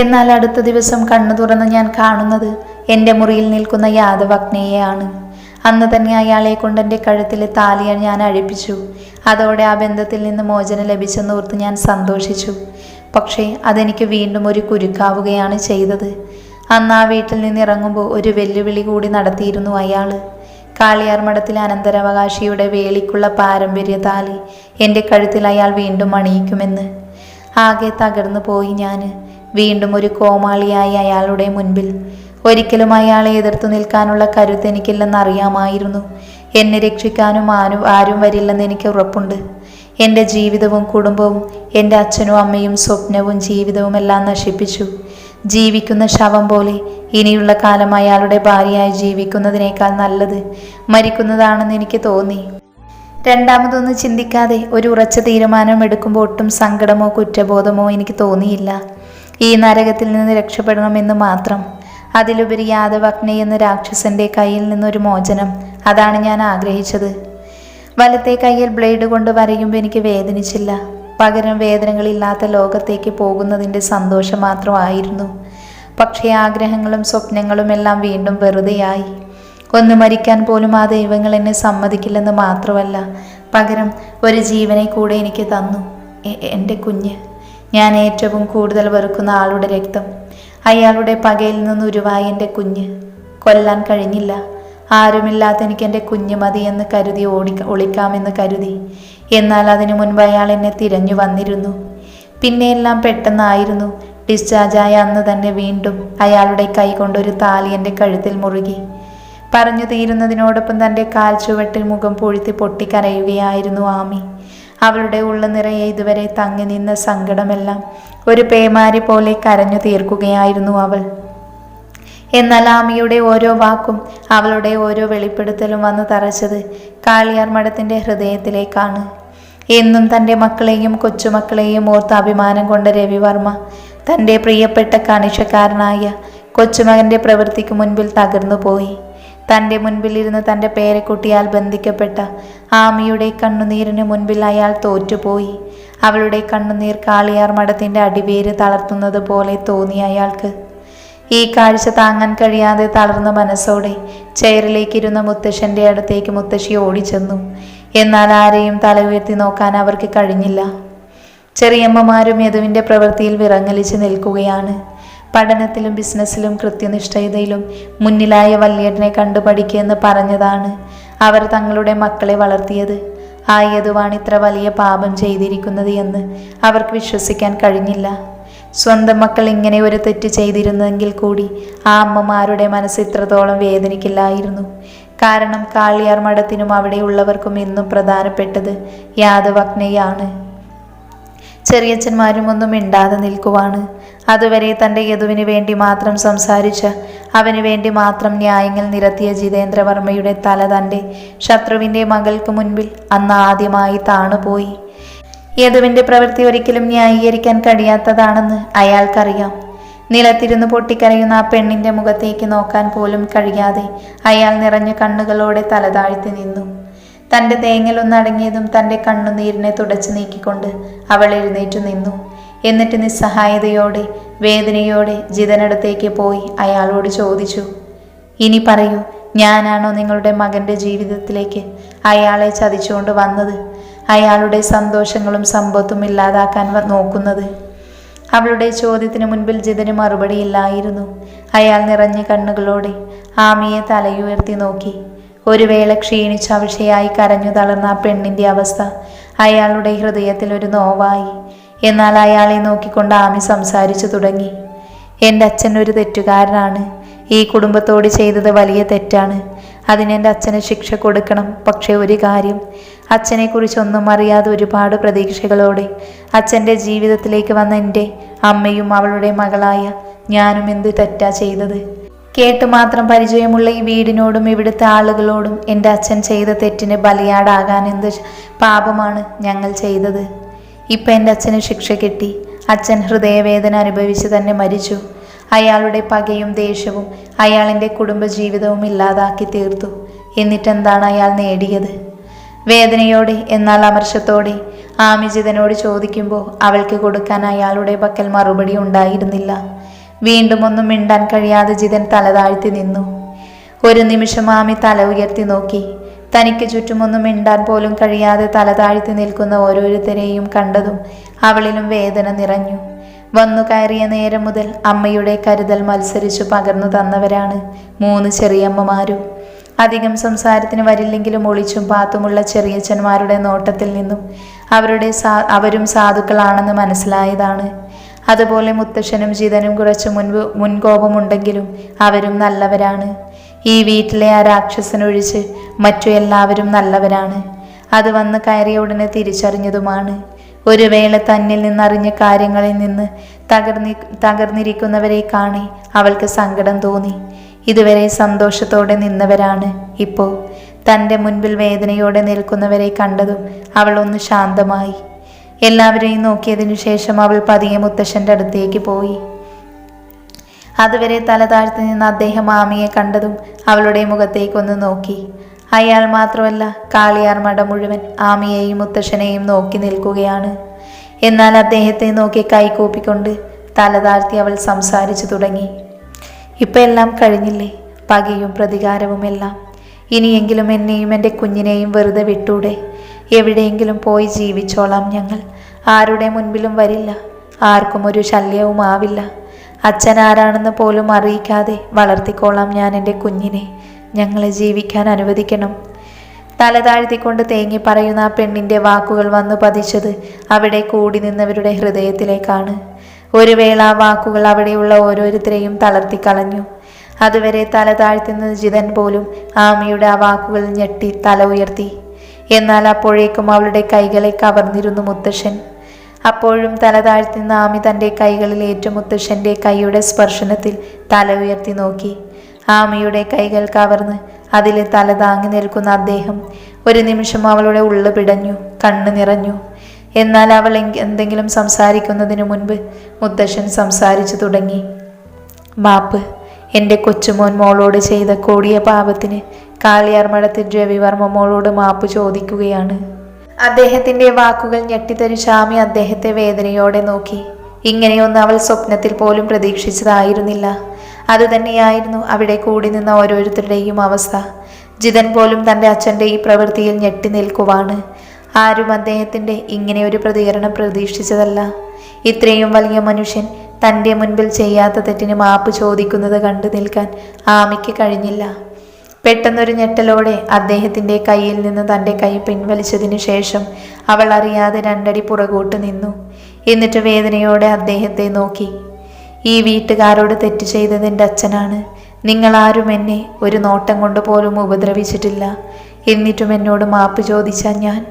എന്നാൽ അടുത്ത ദിവസം കണ്ണു തുറന്ന് ഞാൻ കാണുന്നത് എന്റെ മുറിയിൽ നിൽക്കുന്ന യാദവഗ്നയെയാണ്. അന്ന് തന്നെ അയാളെ കൊണ്ട് എന്റെ കഴുത്തിലെ താലിയ ഞാൻ അഴിപ്പിച്ചു. അതോടെ ആ ബന്ധത്തിൽ നിന്ന് മോചനം ലഭിച്ചെന്നോർത്ത് ഞാൻ സന്തോഷിച്ചു. പക്ഷേ അതെനിക്ക് വീണ്ടും ഒരു കുരുക്കാവുകയാണ് ചെയ്തത്. അന്ന് ആ വീട്ടിൽ നിന്ന് ഇറങ്ങുമ്പോൾ ഒരു വെല്ലുവിളി കൂടി നടത്തിയിരുന്നു അയാൾ കാളിയാർ മഠത്തിലെ അനന്തരാവകാശിയുടെ വേളിക്കുള്ള പാരമ്പര്യ താലി എന്റെ കഴുത്തിൽ അയാൾ വീണ്ടും അണിയിക്കുമെന്ന്. ആകെ തകർന്നു പോയി ഞാൻ വീണ്ടും ഒരു കോമാളിയായി അയാളുടെ മുൻപിൽ. ഒരിക്കലും അയാളെ എതിർത്തു നിൽക്കാനുള്ള കരുത്ത് എനിക്കില്ലെന്ന് അറിയാമായിരുന്നു എന്നെ രക്ഷിക്കാനും ആരും ആരും വരില്ലെന്ന് എനിക്ക് ഉറപ്പുണ്ട്. എന്റെ ജീവിതവും കുടുംബവും എന്റെ അച്ഛനും അമ്മയും സ്വപ്നവും ജീവിതവും എല്ലാം നശിപ്പിച്ചു. ജീവിക്കുന്ന ശവം പോലെ ഇനിയുള്ള കാലം അയാളുടെ ഭാര്യയായി ജീവിക്കുന്നതിനേക്കാൾ നല്ലത് മരിക്കുന്നതാണെന്ന് എനിക്ക് തോന്നി. രണ്ടാമതൊന്നും ചിന്തിക്കാതെ ഒരു ഉറച്ച തീരുമാനം എടുക്കുമ്പോൾ ഒട്ടും സങ്കടമോ കുറ്റബോധമോ എനിക്ക് തോന്നിയില്ല. ഈ നരകത്തിൽ നിന്ന് രക്ഷപ്പെടണമെന്ന് മാത്രം. അതിലുപരി യാദവഗ്നി എന്ന രാക്ഷസന്റെ കയ്യിൽ നിന്നൊരു മോചനം. അതാണ് ഞാൻ ആഗ്രഹിച്ചത്. വലത്തെ കയ്യിൽ ബ്ലേഡ് കൊണ്ട് വരയുമ്പോൾ എനിക്ക് വേദനിച്ചില്ല. പകരം വേദനകളില്ലാത്ത ലോകത്തേക്ക് പോകുന്നതിന്റെ സന്തോഷം മാത്രമായിരുന്നു പക്ഷേ ആഗ്രഹങ്ങളും സ്വപ്നങ്ങളും എല്ലാം വീണ്ടും വെറുതെയായി. ഒന്ന് മരിക്കാൻ പോലും ആ ദൈവങ്ങൾ എന്നെ സമ്മതിക്കില്ലെന്ന് മാത്രമല്ല പകരം ഒരു ജീവനെ കൂടെ എനിക്ക് തന്നു എന്റെ കുഞ്ഞ്. ഞാൻ ഏറ്റവും കൂടുതൽ വെറുക്കുന്ന ആളുടെ രക്തം. അയാളുടെ പകയിൽ നിന്ന് ഉരുവായി എന്റെ കുഞ്ഞ്. കൊല്ലാൻ കഴിഞ്ഞില്ല. ആരുമില്ലാത്ത എനിക്ക് എന്റെ കുഞ്ഞ് മതി എന്ന് കരുതി ഓടി ഒളിക്കാമെന്ന് കരുതി. എന്നാൽ അതിനു മുൻപ് അയാൾ എന്നെ തിരഞ്ഞു വന്നിരുന്നു. പിന്നെ എല്ലാം പെട്ടെന്നായിരുന്നു. ഡിസ്ചാർജായ അന്ന് തന്നെ വീണ്ടും അയാളുടെ കൈ കൊണ്ടൊരു താലി എന്റെ കഴുത്തിൽ മുറുകി. പറഞ്ഞു തീരുന്നതിനോടൊപ്പം തന്റെ കാൽ ചുവട്ടിൽ മുഖം പൊഴുത്തി പൊട്ടിക്കരയുകയായിരുന്നു ആമി. അവളുടെ ഉള്ള നിറയെ ഇതുവരെ തങ്ങി നിന്ന സങ്കടമെല്ലാം ഒരു പേമാരി പോലെ കരഞ്ഞു തീർക്കുകയായിരുന്നു അവൾ. എന്നാൽ ആമിയുടെ ഓരോ വാക്കും അവളുടെ ഓരോ വെളിപ്പെടുത്തലും വന്ന് തറച്ചത് കാളിയാർ മഠത്തിന്റെ ഹൃദയത്തിലേക്കാണ്. എന്നും തന്റെ മക്കളെയും കൊച്ചുമക്കളെയും ഓർത്ത് അഭിമാനം കൊണ്ട രവിവർമ്മ തന്റെ പ്രിയപ്പെട്ട കണിഷക്കാരനായ കൊച്ചുമകന്റെ പ്രവൃത്തിക്ക് മുൻപിൽ തകർന്നു പോയി തന്റെ മുൻപിലിരുന്ന് തന്റെ പേരക്കുട്ടിയാൽ ബന്ധിക്കപ്പെട്ട ആമിയുടെ കണ്ണുനീരിന് മുൻപിൽ അയാൾ തോറ്റുപോയി. അവളുടെ കണ്ണുനീർ കാളിയാർ മഠത്തിന്റെ അടിവേര് തളർത്തുന്നത് പോലെ തോന്നി അയാൾക്ക്. ഈ കാഴ്ച താങ്ങാൻ കഴിയാതെ തളർന്ന മനസ്സോടെ ചെയറിലേക്കിരുന്ന മുത്തശ്ശന്റെ അടുത്തേക്ക് മുത്തശ്ശി ഓടിച്ചെന്നു. എന്നാൽ ആരെയും തല ഉയർത്തി നോക്കാൻ അവർക്ക് കഴിഞ്ഞില്ല. ചെറിയമ്മമാരും യദുവിന്റെ പ്രവൃത്തിയിൽ വിറങ്ങലിച്ച് നിൽക്കുകയാണ്. പഠനത്തിലും ബിസിനസ്സിലും കൃത്യനിഷ്ഠയതയിലും മുന്നിലായ വല്യേട്ടനെ കണ്ടു പഠിക്കുമെന്ന് പറഞ്ഞതാണ് അവർ തങ്ങളുടെ മക്കളെ വളർത്തിയത്. ആ യദുവാണ് ഇത്ര വലിയ പാപം ചെയ്തിരിക്കുന്നത് എന്ന് അവർക്ക് വിശ്വസിക്കാൻ കഴിഞ്ഞില്ല. സ്വന്തം മക്കൾ ഇങ്ങനെ ഒരു തെറ്റ് ചെയ്തിരുന്നെങ്കിൽ കൂടി ആ അമ്മമാരുടെ മനസ്സ് ഇത്രത്തോളം വേദനിക്കില്ലായിരുന്നു. കാരണം കാളിയാർ മഠത്തിനും അവിടെയുള്ളവർക്കും ഇന്നും പ്രധാനപ്പെട്ടത് യാദവഗ്നയാണ്. ചെറിയച്ഛന്മാരും ഒന്നും മിണ്ടാതെ നിൽക്കുവാണ്. അതുവരെ തന്റെ യദുവിന് വേണ്ടി മാത്രം സംസാരിച്ച അവന് വേണ്ടി മാത്രം ന്യായങ്ങൾ നിരത്തിയ ജിതേന്ദ്രവർമ്മയുടെ തല തന്റെ ശത്രുവിന്റെ മകൾക്ക് മുൻപിൽ അന്ന് ആദ്യമായി താണുപോയി. യദുവിന്റെ പ്രവൃത്തി ഒരിക്കലും ന്യായീകരിക്കാൻ കഴിയാത്തതാണെന്ന് അയാൾക്കറിയാം. നിലത്തിരുന്ന് പൊട്ടിക്കരയുന്ന ആ പെണ്ണിന്റെ മുഖത്തേക്ക് നോക്കാൻ പോലും കഴിയാതെ അയാൾ നിറഞ്ഞ കണ്ണുകളോടെ തലതാഴ്ത്തി നിന്നു. തന്റെ തേങ്ങലൊന്നടങ്ങിയതും തന്റെ കണ്ണുനീരിനെ തുടച്ചു നീക്കിക്കൊണ്ട് അവൾ എഴുന്നേറ്റു നിന്നു. എന്നിട്ട് നിസ്സഹായതയോടെ വേദനയോടെ ജിതനടുത്തേക്ക് പോയി അയാളോട് ചോദിച്ചു ഇനി പറയൂ ഞാനാണോ നിങ്ങളുടെ മകന്റെ ജീവിതത്തിലേക്ക് അയാളെ ചതിച്ചുകൊണ്ട് വന്നത്? അയാളുടെ സന്തോഷങ്ങളും സമ്പത്തും ഇല്ലാതാക്കാൻ നോക്കുന്നത്? അവളുടെ ചോദ്യത്തിന് മുൻപിൽ ജിതന് മറുപടിയില്ലായിരുന്നു അയാൾ നിറഞ്ഞ കണ്ണുകളോടെ ആമിയെ തലയുയർത്തി നോക്കി. ഒരു വേള ക്ഷീണിച്ച അവശയായി കരഞ്ഞു തളർന്ന ആ പെണ്ണിന്റെ അവസ്ഥ അയാളുടെ ഹൃദയത്തിൽ ഒരു നോവായി. എന്നാൽ അയാളെ നോക്കിക്കൊണ്ട് ആമി സംസാരിച്ചു തുടങ്ങി. എന്റെ അച്ഛൻ ഒരു തെറ്റുകാരനാണ്. ഈ കുടുംബത്തോട് ചെയ്തത് വലിയ തെറ്റാണ്. അതിന് എന്റെ അച്ഛന് ശിക്ഷ കൊടുക്കണം. പക്ഷേ ഒരു കാര്യം. അച്ഛനെക്കുറിച്ചൊന്നും അറിയാതെ ഒരുപാട് പ്രതീക്ഷകളോടെ അച്ഛന്റെ ജീവിതത്തിലേക്ക് വന്ന എന്റെ അമ്മയും അവളുടെ മകളായ ഞാനും എന്ത് തെറ്റാ ചെയ്തത്? കേട്ട് മാത്രം പരിചയമുള്ള ഈ വീടിനോടും ഇവിടുത്തെ ആളുകളോടും എന്റെ അച്ഛൻ ചെയ്ത തെറ്റിന് ബലിയാടാകാൻ എന്ത് പാപമാണ് ഞങ്ങൾ ചെയ്തത്. ഇപ്പം എന്റെ അച്ഛന് ശിക്ഷ കിട്ടി. അച്ഛൻ ഹൃദയവേദന അനുഭവിച്ച് തന്നെ മരിച്ചു. അയാളുടെ പകയും ദേഷ്യവും അയാളിന്റെ കുടുംബജീവിതവും ഇല്ലാതാക്കി തീർത്തു. എന്നിട്ടെന്താണ് അയാൾ നേടിയത്? വേദനയോടെ എന്നാൽ അമർഷത്തോടെ ആമിജിതനോട് ചോദിക്കുമ്പോൾ അവൾക്ക് കൊടുക്കാൻ അയാളുടെ പക്കൽ മറുപടി ഉണ്ടായിരുന്നില്ല. വീണ്ടും ഒന്നും മിണ്ടാൻ കഴിയാതെ ജിതൻ തലതാഴ്ത്തി നിന്നു. ഒരു നിമിഷം ആമി തല ഉയർത്തി നോക്കി. തനിക്ക് ചുറ്റുമൊന്നും മിണ്ടാൻ പോലും കഴിയാതെ തല താഴ്ത്തി നിൽക്കുന്ന ഓരോരുത്തരെയും കണ്ടതും അവളിലും വേദന നിറഞ്ഞു. വന്നു കയറിയ നേരം മുതൽ അമ്മയുടെ കരുതൽ മത്സരിച്ചു പകർന്നു തന്നവരാണ് മൂന്ന് ചെറിയമ്മമാരും. അധികം സംസാരത്തിന് വരില്ലെങ്കിലും ഒളിച്ചും പാത്തുമുള്ള ചെറിയച്ഛന്മാരുടെ നോട്ടത്തിൽ നിന്നും അവരുടെ സാ അവരും സാധുക്കളാണെന്ന് മനസ്സിലായതാണ്. അതുപോലെ മുത്തശ്ശനും ജിതനും കുറച്ച് മുൻപ് മുൻകോപമുണ്ടെങ്കിലും അവരും നല്ലവരാണ്. ഈ വീട്ടിലെ ആ രാക്ഷസനൊഴിച്ച് മറ്റു എല്ലാവരും നല്ലവരാണ്. അത് വന്ന് കയറിയ ഉടനെ തിരിച്ചറിഞ്ഞതുമാണ്. ഒരു വേള തന്നിൽ നിന്നറിഞ്ഞ കാര്യങ്ങളിൽ നിന്ന് തകർന്നി തകർന്നിരിക്കുന്നവരെ കാണി അവൾക്ക് സങ്കടം തോന്നി. ഇതുവരെ സന്തോഷത്തോടെ നിന്നവരാണ് ഇപ്പോൾ. തന്റെ മുൻപിൽ വേദനയോടെ നിൽക്കുന്നവരെ കണ്ടതും അവൾ ഒന്ന് ശാന്തമായി. എല്ലാവരെയും നോക്കിയതിനു ശേഷം അവൾ പതിയെ മുത്തശ്ശന്റെ അടുത്തേക്ക് പോയി. അതുവരെ തല താഴ്ത്തി നിന്ന് അദ്ദേഹം ആമിയെ കണ്ടതും അവളുടെ മുഖത്തേക്കൊന്ന് നോക്കി. അയാൾ മാത്രമല്ല കാളിയാർ മട മുഴുവൻ ആമിയെയും മുത്തശ്ശനെയും നോക്കി നിൽക്കുകയാണ്. എന്നാൽ അദ്ദേഹത്തെ നോക്കി കൈകൂപ്പിക്കൊണ്ട് തല താഴ്ത്തി അവൾ സംസാരിച്ചു തുടങ്ങി. ഇപ്പം എല്ലാം കഴിഞ്ഞില്ലേ? പകയും പ്രതികാരവും എല്ലാം ഇനിയെങ്കിലും എന്നെയും എന്റെ കുഞ്ഞിനെയും വെറുതെ വിട്ടൂടെ? എവിടെയെങ്കിലും പോയി ജീവിച്ചോളാം ഞങ്ങൾ. ആരുടെ മുൻപിലും വരില്ല. ആർക്കും ഒരു ശല്യവും ആവില്ല. അച്ഛൻ ആരാണെന്ന് പോലും അറിയിക്കാതെ വളർത്തിക്കോളാം ഞാൻ എന്റെ കുഞ്ഞിനെ. ഞങ്ങളെ ജീവിക്കാൻ അനുവദിക്കണം. തല താഴ്ത്തിക്കൊണ്ട് തേങ്ങി പറയുന്ന ആ പെണ്ണിന്റെ വാക്കുകൾ വന്നു പതിച്ചത് അവിടെ കൂടി നിന്നവരുടെ ഹൃദയത്തിലേക്കാണ്. ഒരു വേള ആ വാക്കുകൾ അവിടെയുള്ള ഓരോരുത്തരെയും തളർത്തിക്കളഞ്ഞു. അതുവരെ തല താഴ്ത്തുന്ന ജിതൻ പോലും ആമയുടെ ആ വാക്കുകൾ ഞെട്ടി തല ഉയർത്തി. എന്നാൽ അപ്പോഴേക്കും അവളുടെ കൈകളെ കവർന്നിരുന്നു മുത്തശ്ശൻ. അപ്പോഴും തല താഴ്ത്തി ആമി തന്റെ കൈകളിൽ ഏറ്റു മുത്തശ്ശന്റെ കൈയുടെ സ്പർശനത്തിൽ തല ഉയർത്തി നോക്കി. ആമിയുടെ കൈകൾ കവർന്ന് അതിൽ തല താങ്ങി നിൽക്കുന്ന അദ്ദേഹം ഒരു നിമിഷം അവളുടെ ഉള്ളു പിടഞ്ഞു കണ്ണു നിറഞ്ഞു. എന്നാൽ അവൾ എന്തെങ്കിലും സംസാരിക്കുന്നതിനു മുൻപ് മുത്തശ്ശൻ സംസാരിച്ചു തുടങ്ങി. മാപ്പ് എന്റെ കൊച്ചുമോൻ മോളോട് ചെയ്ത കൊടിയ പാപത്തിന് കാളിയാർ മഠത്തിൽ രവിവർമ്മ മോളോട് മാപ്പ് ചോദിക്കുകയാണ്. അദ്ദേഹത്തിന്റെ വാക്കുകൾ ഞെട്ടിത്തരു ശാമി അദ്ദേഹത്തെ വേദനയോടെ നോക്കി. ഇങ്ങനെയൊന്നും അവൾ സ്വപ്നത്തിൽ പോലും പ്രതീക്ഷിച്ചതായിരുന്നില്ല. അതുതന്നെയായിരുന്നു അവിടെ കൂടി നിന്ന ഓരോരുത്തരുടെയും അവസ്ഥ. ജിതൻ പോലും തന്റെ അച്ഛന്റെ ഈ പ്രവൃത്തിയിൽ ഞെട്ടി നിൽക്കുവാണ്. ആരും അദ്ദേഹത്തിന്റെ ഇങ്ങനെ ഒരു പ്രതികരണം പ്രതീക്ഷിച്ചതല്ല. ഇത്രയും വലിയ മനുഷ്യൻ തന്റെ മുൻപിൽ ചെയ്യാത്ത തെറ്റിന് മാപ്പ് ചോദിക്കുന്നത് കണ്ടു നിൽക്കാൻ ആമയ്ക്ക് കഴിഞ്ഞില്ല. പെട്ടെന്നൊരു ഞെട്ടലോടെ അദ്ദേഹത്തിന്റെ കയ്യിൽ നിന്ന് തന്റെ കൈ പിൻവലിച്ചതിനു ശേഷം അവൾ അറിയാതെ രണ്ടടി പുറകോട്ട് നിന്നു. എന്നിട്ട് വേദനയോടെ അദ്ദേഹത്തെ നോക്കി. ഈ വീട്ടുകാരോട് തെറ്റ് ചെയ്തത് എന്റെ അച്ഛനാണ്. നിങ്ങളാരും എന്നെ ഒരു നോട്ടം കൊണ്ട് പോലും ഉപദ്രവിച്ചിട്ടില്ല. എന്നിട്ടും എന്നോട് മാപ്പ് ചോദിച്ച ഞാൻ?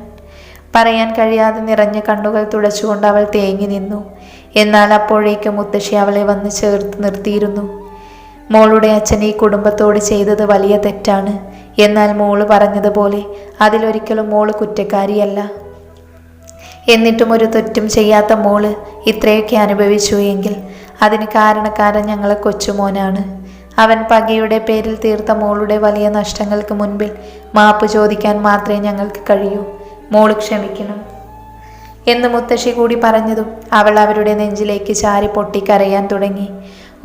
പറയാൻ കഴിയാതെ നിറഞ്ഞ കണ്ണുകൾ തുടച്ചുകൊണ്ട് അവൾ തേങ്ങി നിന്നു. എന്നാൽ അപ്പോഴേക്ക് മുത്തശ്ശി അവളെ വന്ന് ചേർത്ത് നിർത്തിയിരുന്നു. മോളുടെ അച്ഛൻ ഈ കുടുംബത്തോട് ചെയ്തത് വലിയ തെറ്റാണ്. എന്നാൽ മോൾ പറഞ്ഞതുപോലെ അതിലൊരിക്കലും മോൾ കുറ്റക്കാരിയല്ല. എന്നിട്ടും ഒരു തെറ്റും ചെയ്യാത്ത മോൾ ഇത്രയൊക്കെ അനുഭവിച്ചു എങ്കിൽ അതിന് കാരണക്കാരൻ ഞങ്ങളെ കൊച്ചുമോനാണ്. അവൻ പകയുടെ പേരിൽ തീർത്ത മോളുടെ വലിയ നഷ്ടങ്ങൾക്ക് മുൻപിൽ മാപ്പ് ചോദിക്കാൻ മാത്രമേ ഞങ്ങൾക്ക് കഴിയൂ. മോൾ ക്ഷമിക്കണം. എന്ന് മുത്തശ്ശി കൂടി പറഞ്ഞതും അവൾ അവരുടെ നെഞ്ചിലേക്ക് ചാരി പൊട്ടിക്കരയാൻ തുടങ്ങി.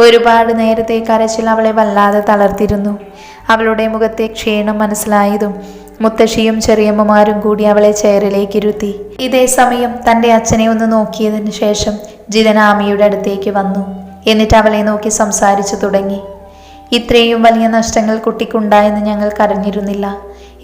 ഒരുപാട് നേരത്തെ കരച്ചിൽ അവളെ വല്ലാതെ തളർത്തിരുന്നു. അവളുടെ മുഖത്തെ ക്ഷീണം മനസ്സിലായതും മുത്തശ്ശിയും ചെറിയമ്മമാരും കൂടി അവളെ ചെയറിലേക്ക് ഇരുത്തി ഇതേ സമയം തന്റെ അച്ഛനെ ഒന്ന് നോക്കിയതിന് ശേഷം ജിതൻ ആമിയുടെ അടുത്തേക്ക് വന്നു. എന്നിട്ട് അവളെ നോക്കി സംസാരിച്ചു തുടങ്ങി. ഇത്രയും വലിയ നഷ്ടങ്ങൾ കുട്ടിക്കുണ്ടായെന്ന് ഞങ്ങൾ അറിഞ്ഞിരുന്നില്ല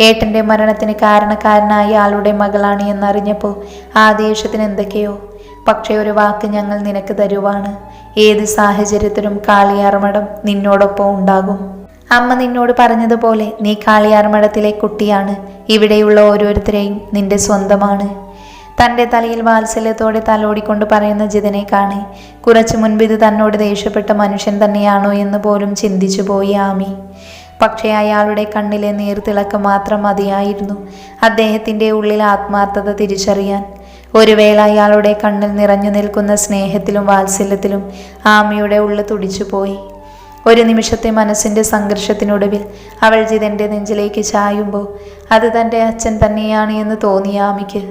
ഏട്ടന്റെ മരണത്തിന് കാരണക്കാരനായ ആളുടെ മകളാണ് എന്നറിഞ്ഞപ്പോൾ ആ ദേഷ്യത്തിന് എന്തൊക്കെയോ. പക്ഷേ ഒരു വാക്ക് ഞങ്ങൾ നിനക്ക് തരുവാണ്. ഏത് സാഹചര്യത്തിലും കാളിയാർമഠം നിന്നോടൊപ്പം ഉണ്ടാകും. അമ്മ നിന്നോട് പറഞ്ഞതുപോലെ നീ കാളിയാർമഠത്തിലെ കുട്ടിയാണ്. ഇവിടെയുള്ള ഓരോരുത്തരെയും നിന്റെ സ്വന്തമാണ്. തന്റെ തലയിൽ വാത്സല്യത്തോടെ തലോടിക്കൊണ്ട് പറയുന്ന ജിതനെ കാണി. കുറച്ചു മുൻപ് തന്നോട് ദേഷ്യപ്പെട്ട മനുഷ്യൻ തന്നെയാണോ എന്ന് പോലും ചിന്തിച്ചു പോയി ആമി. പക്ഷേ അയാളുടെ കണ്ണിലെ നീർത്തിളക്കം മാത്രം മതിയായിരുന്നു അദ്ദേഹത്തിന്റെ ഉള്ളിൽ ആത്മാർത്ഥത തിരിച്ചറിയാൻ. ഒരു വേള അയാളുടെ കണ്ണിൽ നിറഞ്ഞു നിൽക്കുന്ന സ്നേഹത്തിലും വാത്സല്യത്തിലും ആമിയുടെ ഉള്ളു തുടിച്ചുപോയി. ഒരു നിമിഷത്തെ മനസ്സിന്റെ സംഘർഷത്തിനൊടുവിൽ അവൾ ജിതന്റെ നെഞ്ചിലേക്ക് ചായുമ്പോൾ അത് തന്റെ അച്ഛൻ തന്നെയാണ് എന്ന് തോന്നി ആമിക്ക്.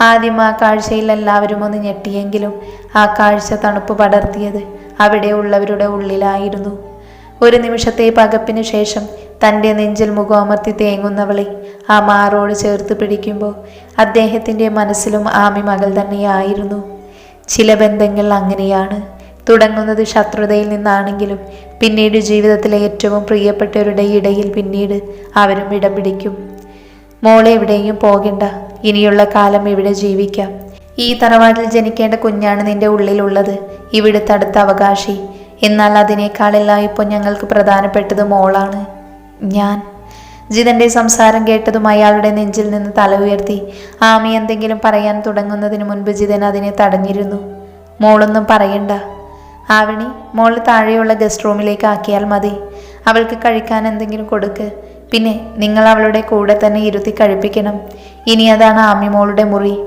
ആദ്യം ആ കാഴ്ചയിൽ എല്ലാവരും ഒന്ന് ഞെട്ടിയെങ്കിലും ആ കാഴ്ച തണുപ്പ് പടർത്തിയത് അവിടെ ഉള്ളവരുടെ ഉള്ളിലായിരുന്നു. ഒരു നിമിഷത്തെ പകപ്പിന് ശേഷം തന്റെ നെഞ്ചിൽ മുഖമർത്തി തേങ്ങുന്നവളെ ആ മാറോട് ചേർത്ത് പിടിക്കുമ്പോൾ അദ്ദേഹത്തിന്റെ മനസ്സിലും ആമി മകൾ തന്നെയായിരുന്നു. ചില ബന്ധങ്ങൾ അങ്ങനെയാണ്. തുടങ്ങുന്നത് ശത്രുതയിൽ നിന്നാണെങ്കിലും പിന്നീട് ജീവിതത്തിലെ ഏറ്റവും പ്രിയപ്പെട്ടവരുടെ ഇടയിൽ പിന്നീട് അവരും ഇടം പിടിക്കും മോളെ എവിടെയും പോകണ്ട. ഇനിയുള്ള കാലം ഇവിടെ ജീവിക്കാം. ഈ തറവാട്ടിൽ ജനിക്കേണ്ട കുഞ്ഞാണ് നിന്റെ ഉള്ളിലുള്ളത്. ഇവിടുത്തെ അടുത്ത അവകാശി. എന്നാൽ അതിനേക്കാളെല്ലാം ഇപ്പോൾ ഞങ്ങൾക്ക് പ്രധാനപ്പെട്ടത് മോളാണ്. ഞാൻ. ജിതന്റെ സംസാരം കേട്ടതും അയാളുടെ നെഞ്ചിൽ നിന്ന് തല ഉയർത്തി. ആമി എന്തെങ്കിലും പറയാൻ തുടങ്ങുന്നതിന് മുൻപ് ജിതൻ അതിനെ തടഞ്ഞിരുന്നു. മോളൊന്നും പറയണ്ട. ആവണി മോൾ താഴെയുള്ള ഗസ്റ്റ് റൂമിലേക്ക് ആക്കിയാൽ മതി. അവൾക്ക് കഴിക്കാൻ എന്തെങ്കിലും കൊടുക്ക്. പിന്നെ നിങ്ങൾ അവളുടെ കൂടെ തന്നെ ഇരുത്തി കഴിപ്പിക്കണം. ഇനി അതാണ് ആമി മോളുടെ മുറി.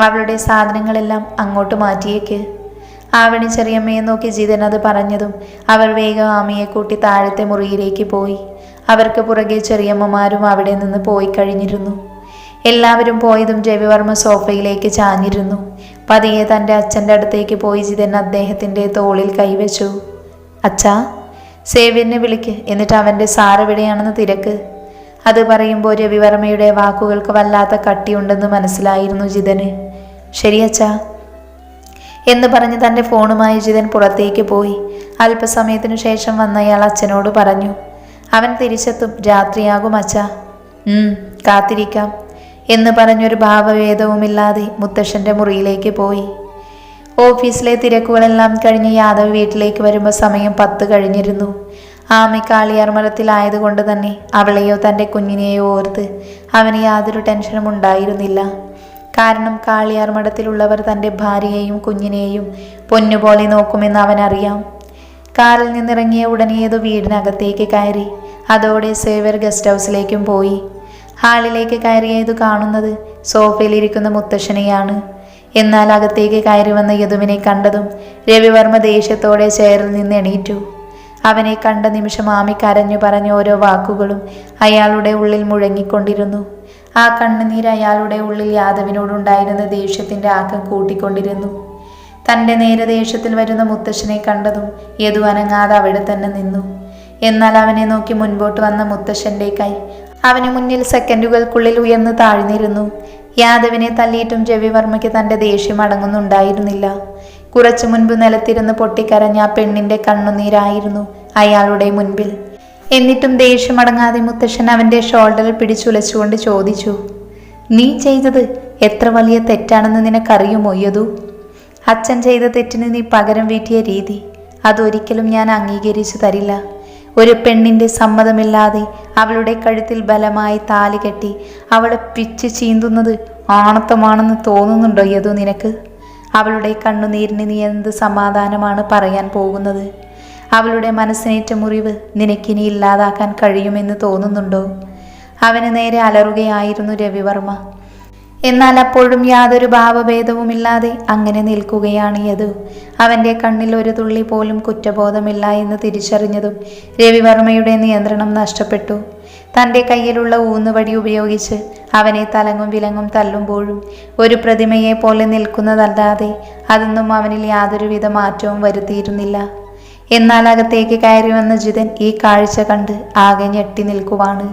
അവളുടെ സാധനങ്ങളെല്ലാം അങ്ങോട്ട് മാറ്റിയേക്ക്. ആവണി ചെറിയമ്മയെ നോക്കി ജിതൻ അത് പറഞ്ഞതും അവർ വേഗം ആമയെ കൂട്ടി താഴത്തെ മുറിയിലേക്ക് പോയി. അവർക്ക് പുറകെ ചെറിയമ്മമാരും അവിടെ നിന്ന് പോയി കഴിഞ്ഞിരുന്നു. എല്ലാവരും പോയതും രവിവർമ്മ സോഫയിലേക്ക് ചാഞ്ഞിരുന്നു. പതിയെ തന്റെ അച്ഛന്റെ അടുത്തേക്ക് പോയി ജിതൻ അദ്ദേഹത്തിന്റെ തോളിൽ കൈവച്ചു. അച്ഛാ സേവ്യനെ വിളിക്ക് എന്നിട്ട് അവന്റെ സാറെവിടെയാണെന്ന് തിരക്ക്. അത് പറയുമ്പോൾ രവിവർമ്മയുടെ വാക്കുകൾക്ക് വല്ലാത്ത കട്ടിയുണ്ടെന്ന് മനസ്സിലായിരുന്നു ജിതന്. ശരി അച്ഛാ എന്ന് പറഞ്ഞ് തന്റെ ഫോണുമായി ജിതൻ പുറത്തേക്ക് പോയി. അല്പസമയത്തിനു ശേഷം വന്നയാൾ അച്ഛനോട് പറഞ്ഞു അവൻ തിരിച്ചെത്തും. രാത്രിയാകും അച്ഛ. കാത്തിരിക്കാം എന്ന് പറഞ്ഞൊരു ഭാവഭേദവുമില്ലാതെ മുത്തശ്ശന്റെ മുറിയിലേക്ക് പോയി. ഓഫീസിലെ തിരക്കുകളെല്ലാം കഴിഞ്ഞ് യാദവ് വീട്ടിലേക്ക് വരുമ്പോൾ സമയം പത്ത് കഴിഞ്ഞിരുന്നു. ആമി കാളിയാർ മരത്തിലായതുകൊണ്ട് തന്നെ അവളെയോ തന്റെ കുഞ്ഞിനെയോ ഓർത്ത് അവന് യാതൊരു ടെൻഷനും ഉണ്ടായിരുന്നില്ല. കാരണം കാളിയാർ മഠത്തിലുള്ളവർ തന്റെ ഭാര്യയെയും കുഞ്ഞിനെയും പൊന്നുപോലെ നോക്കുമെന്ന് അവനറിയാം. കാറിൽ നിന്നിറങ്ങിയ ഉടനെ ഏതോ വീടിനകത്തേക്ക് കയറി. അതോടെ സേവർ ഗസ്റ്റ് ഹൗസിലേക്കും പോയി. ഹാളിലേക്ക് കയറിയ ഇത് കാണുന്നത് സോഫയിലിരിക്കുന്ന മുത്തശ്ശനെയാണ്. എന്നാൽ അകത്തേക്ക് കയറി വന്ന യദുവിനെ കണ്ടതും രവിവർമ്മ ദേഷ്യത്തോടെ ചെയറിൽ നിന്ന് എണീറ്റു. അവനെ കണ്ട നിമിഷം ആമി കരഞ്ഞു പറഞ്ഞ ഓരോ വാക്കുകളും അയാളുടെ ഉള്ളിൽ മുഴങ്ങിക്കൊണ്ടിരുന്നു. ആ കണ്ണുനീർ അയാളുടെ ഉള്ളിൽ യാദവിനോടുണ്ടായിരുന്ന ദേഷ്യത്തിന്റെ ആക്കം കൂട്ടിക്കൊണ്ടിരുന്നു. തന്റെ നേരെ ദേഷ്യത്തിൽ വരുന്ന മുത്തശ്ശനെ കണ്ടതും യദു അനങ്ങാതെ അവിടെ തന്നെ നിന്നു. എന്നാൽ അവനെ നോക്കി മുൻപോട്ട് വന്ന മുത്തശ്ശന്റെ കൈ അവന് മുന്നിൽ സെക്കൻഡുകൾക്കുള്ളിൽ ഉയർന്നു താഴ്ന്നിരുന്നു. യാദവിനെ തല്ലിയിട്ടും രവിവർമ്മയ്ക്ക് തന്റെ ദേഷ്യം അടങ്ങുന്നുണ്ടായിരുന്നില്ല. കുറച്ചു മുൻപ് നിലത്തിരുന്ന് പൊട്ടിക്കരഞ്ഞ ആ പെണ്ണിന്റെ കണ്ണുനീരായിരുന്നു അയാളുടെ മുൻപിൽ. എന്നിട്ടും ദേഷ്യമടങ്ങാതെ മുത്തശ്ശൻ അവന്റെ ഷോൾഡറിൽ പിടിച്ചുലച്ചുകൊണ്ട് ചോദിച്ചു നീ ചെയ്തത് എത്ര വലിയ തെറ്റാണെന്ന് നിനക്കറിയുമോ യതു അച്ഛൻ ചെയ്ത തെറ്റിന് നീ പകരം വീട്ടിയ രീതി അതൊരിക്കലും ഞാൻ അംഗീകരിച്ചു തരില്ല. ഒരു പെണ്ണിന്റെ സമ്മതമില്ലാതെ അവളുടെ കഴുത്തിൽ ബലമായി താലി കെട്ടി അവളെ പിച്ച് ചീന്തുന്നത് ആണത്തമാണെന്ന് തോന്നുന്നുണ്ടോ യതു നിനക്ക്? അവളുടെ കണ്ണുനീരിന് നീ എന്ത് സമാധാനമാണ് പറയാൻ പോകുന്നത്? അവളുടെ മനസ്സിനേറ്റ മുറിവ് നിനക്കിനി ഇല്ലാതാക്കാൻ കഴിയുമെന്ന് തോന്നുന്നുണ്ടോ? അവന് നേരെ അലറുകയായിരുന്നു രവിവർമ്മ. എന്നാൽ അപ്പോഴും യാതൊരു ഭാവഭേദവുമില്ലാതെ അങ്ങനെ നിൽക്കുകയാണ് യദു. അവന്റെ കണ്ണിൽ ഒരു തുള്ളി പോലും കുറ്റബോധമില്ല എന്ന് തിരിച്ചറിഞ്ഞതും രവിവർമ്മയുടെ നിയന്ത്രണം നഷ്ടപ്പെട്ടു. തന്റെ കയ്യിലുള്ള ഊന്നുവടി ഉപയോഗിച്ച് അവനെ തലങ്ങും വിലങ്ങും തല്ലുമ്പോഴും ഒരു പ്രതിമയെ പോലെ നിൽക്കുന്നതല്ലാതെ അതൊന്നും അവനിൽ യാതൊരുവിധ മാറ്റവും വരുത്തിയിരുന്നില്ല. എന്നാൽ അകത്തേക്ക് കയറി വന്ന ജിതൻ ഈ കാഴ്ച കണ്ട് ആകെ ഞെട്ടി നിൽക്കുവാണ്.